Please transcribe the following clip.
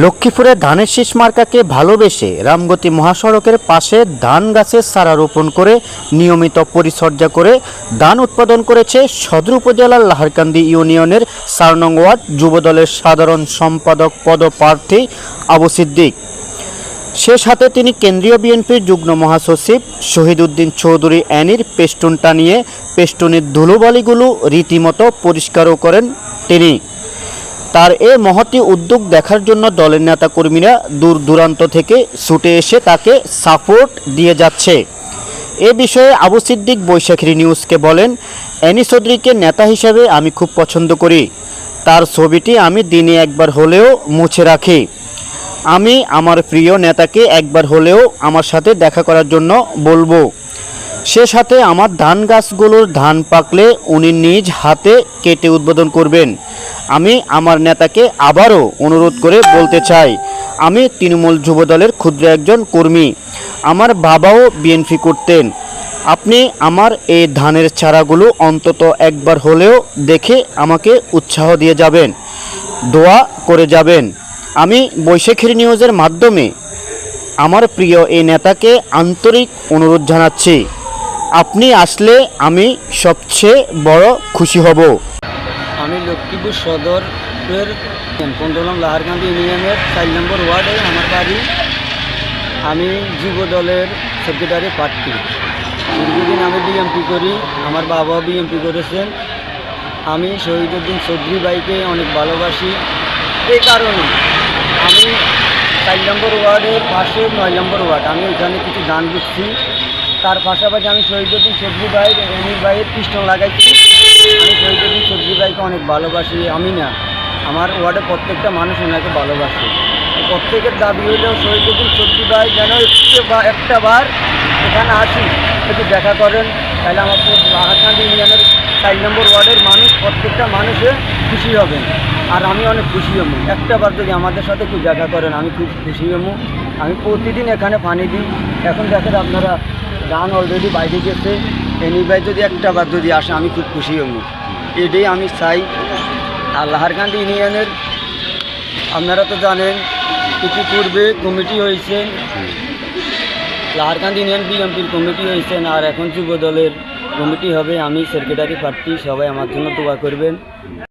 লক্ষ্মীপুরে ধানের শীষ মার্কাকে ভালোবেসে রামগতি মহাসড়কের পাশে ধান গাছের সারা রোপণ করে নিয়মিত পরিচর্যা করে ধান উৎপাদন করেছে সদর উপজেলার লাহারকান্দি ইউনিয়নের চার নং ওয়ার্ড যুবদলের সাধারণ সম্পাদক পদপ্রার্থী আবু সিদ্দিক। সে সাথে তিনি কেন্দ্রীয় বিএনপির যুগ্ম মহাসচিব শহীদ উদ্দিন চৌধুরী অ্যানির পেস্টুন টানিয়ে পেস্টুনের ধুলোবালিগুলো রীতিমতো পরিষ্কারও করেন তিনি। তার এ মহতি উদ্যোগ দেখার জন্য দলের নেতাকর্মীরা দূর দূরান্ত থেকে ছুটে এসে তাকে সাপোর্ট দিয়ে যাচ্ছে। এ বিষয়ে আবু সিদ্দিক বৈশাখী নিউজকে বলেন, অ্যানি চৌধুরীকে নেতা হিসেবে আমি খুব পছন্দ করি। তার ছবিটি আমি দিনে একবার হলেও মুছে রাখি। আমি আমার প্রিয় নেতাকে একবার হলেও আমার সাথে দেখা করার জন্য বলব। সে সাথে আমার ধান গাছগুলোর ধান পাকলে উনি নিজ হাতে কেটে উদ্বোধন করবেন। আমি আমার নেতাকে আবারও অনুরোধ করে বলতে চাই, আমি তৃণমূল যুবদলের ক্ষুদ্র একজন কর্মী। আমার বাবাও বিএনপি করতেন। আপনি আমার এই ধানের চারাগুলো অন্তত একবার হলেও দেখে আমাকে উৎসাহ দিয়ে যাবেন, দোয়া করে যাবেন। আমি বৈশাখীর নিউজের মাধ্যমে আমার প্রিয় এই নেতাকে আন্তরিক অনুরোধ জানাচ্ছি। আপনি আসলে আমি সবচেয়ে বড় খুশি হব। আমি লক্ষ্মীপুর সদরের পন্ডলম লাহারকান্দি ইউনিয়নের চার নম্বর ওয়ার্ডে আমার বাড়ি। আমি যুব দলের সেক্রেটারি প্রার্থী। দীর্ঘদিন আমি বিএমপি করি, আমার বাবাও বিএমপি করেছেন। আমি শহীদুদ্দিন চৌধুরী ভাইকে অনেক ভালোবাসি। এই কারণে আমি চার নম্বর ওয়ার্ডের পাশে নয় নম্বর ওয়ার্ড। আমি ওইখানে কিছু গান বুঝছি তার পাশাপাশি আমি শহীদুদ্দিন চৌধুরী ভাই রনির ভাইয়ের পিস্টন লাগাইছি। আমি শহীদুদ্দিন চৌধুরী ভাইকে অনেক ভালোবাসি। আমি না, আমার ওয়ার্ডে প্রত্যেকটা মানুষ ওনাকে ভালোবাসে। প্রত্যেকের দাবি হইলেও শহীদুদ্দিন চৌধুরী ভাই যেন একটু বা একটা বার এখানে আসি একটু দেখা করেন, তাহলে আমার লাহাকান্দি ইউনিয়নের চার নম্বর ওয়ার্ডের মানুষ, প্রত্যেকটা মানুষে খুশি হবেন। আর আমি অনেক খুশি হব। একটা বার যদি আমাদের সাথে একটু দেখা করেন, আমি খুব খুশি হব। আমি প্রতিদিন এখানে পানি দিই। এখন দেখেন আপনারা ধান অলরেডি বাইরে গেছে। এনি ভাই যদি একটা বার যদি আসে, আমি খুব খুশি হব। এটাই আমি চাই। আর লাহারকান্দি ইউনিয়নের, আপনারা তো জানেন, ইতিপূর্বে কমিটি হয়েছে। লাহারকান্দি ইউনিয়ন বিএমপির কমিটি হয়েছেন আর এখন যুব দলের কমিটি হবে। আমি সেক্রেটারি প্রার্থী, সবাই আমার জন্য দোয়া করবেন।